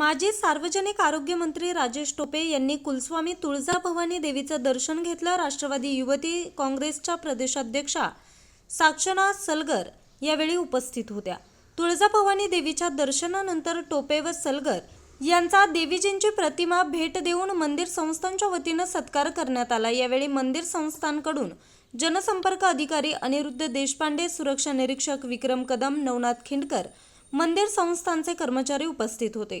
माजी सार्वजनिक आरोग्य मंत्री राजेश टोपे यांनी कुलस्वामी तुळजाभवानी देवीचं दर्शन घेतलं. राष्ट्रवादी युवती काँग्रेसच्या प्रदेशाध्यक्षा साक्षना सलगर यावेळी उपस्थित होत्या. तुळजाभवानी देवीच्या दर्शनानंतर टोपे व सलगर यांचा देवीजींची प्रतिमा भेट देऊन मंदिर संस्थांच्या वतीनं सत्कार करण्यात आला. यावेळी मंदिर संस्थांकडून जनसंपर्क अधिकारी अनिरुद्ध देशपांडे सुरक्षा निरीक्षक विक्रम कदम नवनाथ खिंडकर मंदिर संस्थांचे कर्मचारी उपस्थित होते.